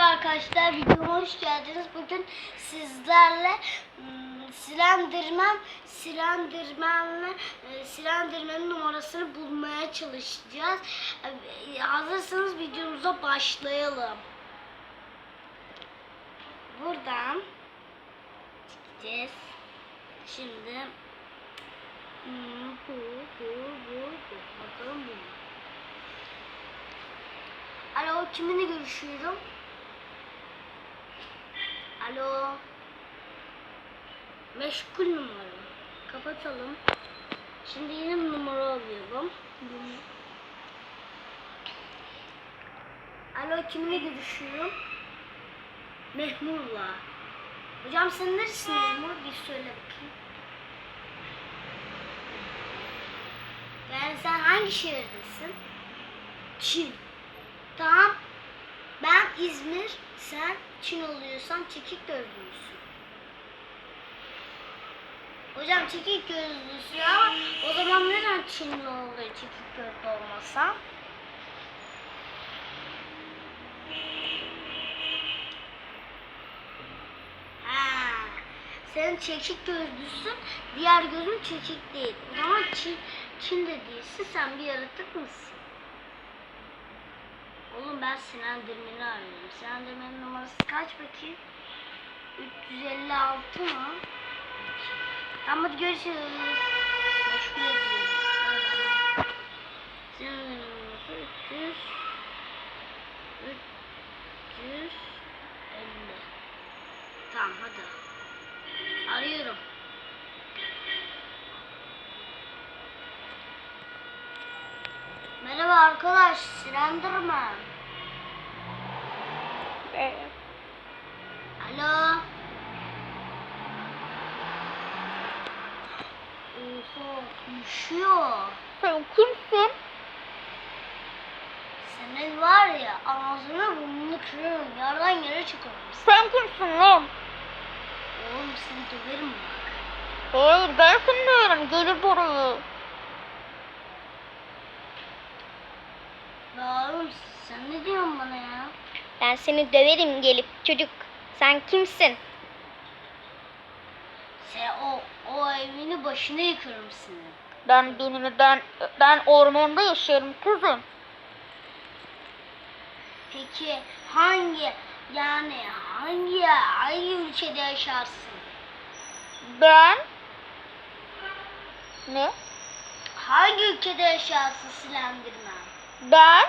arkadaşlar videoma hoş geldiniz. Bugün sizlerle ım, Slenderman Slenderman'le e, Slenderman'ın numarasını bulmaya çalışacağız. E, Hazırsanız videomuza başlayalım. Buradan gideceğiz. Şimdi hmm, bu bu bu bu bakalım bu. Alo kiminle görüşüyorum? Alo. Meşgul numara. Kapatalım. Şimdi yeni bir numara alıyorum. Alo kiminle görüşüyorum? Mehmur'la. Hocam sen neresin Mehmur? Bir söyle bakayım. Yani sen hangi şehirdesin? Çin. Tamam. İzmir, sen Çin oluyorsan çekik gözlüsün. Hocam çekik gözlüsün ama o zaman neden Çinli oluyor çekik gözlü olmasa? Ha, sen çekik gözlüsün, diğer gözün çekik değil. O zaman Çin, Çin de değilsin, sen bir yaratık mısın? Oğlum ben Sinan Dirmen'i arıyorum. Sinan Dirmen'in numarası kaç bakayım? 356 mı? Tamam hadi görüşürüz. Meşgul ediyoruz. Sinan Dirmen'in numarası 300 350 Tamam hadi. Arıyorum. Merhaba arkadaş, Slenderman. Alo. Oha, Sen kimsin? Senin var ya, ağzını burnunu kırarım, yerden yere çıkarım. Sen kimsin lan? Oğlum seni döverim bak. Hayır ben seni diyorum. Gelip buraya. Ya oğlum sen ne diyorsun bana ya? Ben seni döverim gelip çocuk. Sen kimsin? Sen o, o evini başına yıkarım senin. Ben benim ben ben ormanda yaşıyorum kızım. Peki hangi yani hangi hangi ülkede yaşarsın? Ben ne? Hangi ülkede yaşarsın Slenderman? Ben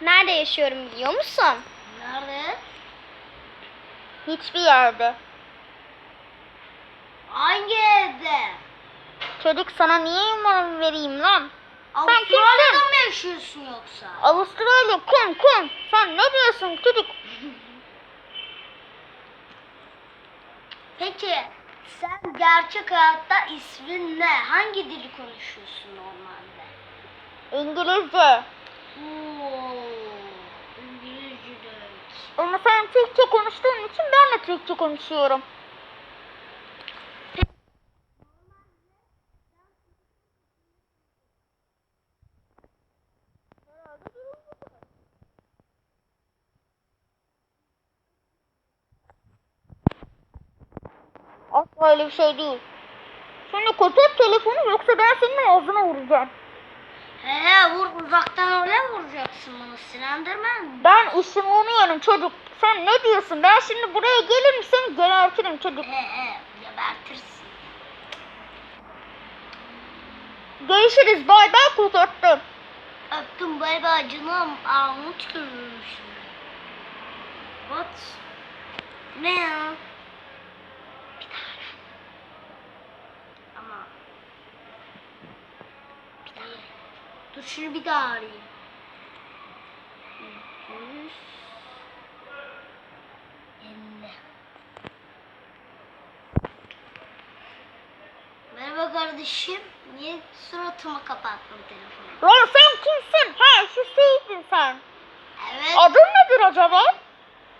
nerede yaşıyorum biliyor musun? Nerede? Hiçbir yerde. Hangi evde? Çocuk sana niye numaramı vereyim lan? Avustralya'da mı yaşıyorsun yoksa? Avustralya kum kum. Sen ne diyorsun çocuk? Peki sen gerçek hayatta ismin ne? Hangi dili konuşuyorsun normalde? İngilizce. Oo, İngilizce demek. Ama sen Türkçe konuştuğun için ben de Türkçe konuşuyorum. Asla öyle bir şey değil. Şimdi kapat telefonu yoksa ben senin ağzına vuracağım. He vur uzaktan öyle vuracaksın bana Slenderman? Ben ışınlanıyorum çocuk. Sen ne diyorsun? Ben şimdi buraya gelirim seni gebertirim çocuk. He he gebertirsin. Görüşürüz bay bay kurtarttım. Öptüm bay bay canım. Armut görmüşüm. What? Ne ya? Bir tane. Ama. Bir tane. Dur şunu bir daha arayayım. Yüz. Elli. Merhaba kardeşim. Niye suratıma kapattın telefonu? Lan sen kimsin? Ha şu şeysin sen. Evet. Adın nedir acaba?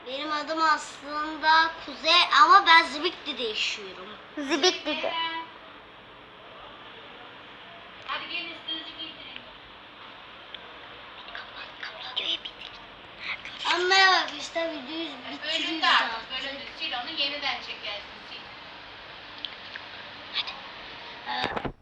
Benim adım aslında Kuzey ama ben Zibikli'de yaşıyorum. Zibik dedi. Hadi gelin üstünüzü giydirin. Ama merhaba arkadaşlar videoyu yeniden çekersin. sil. Ee,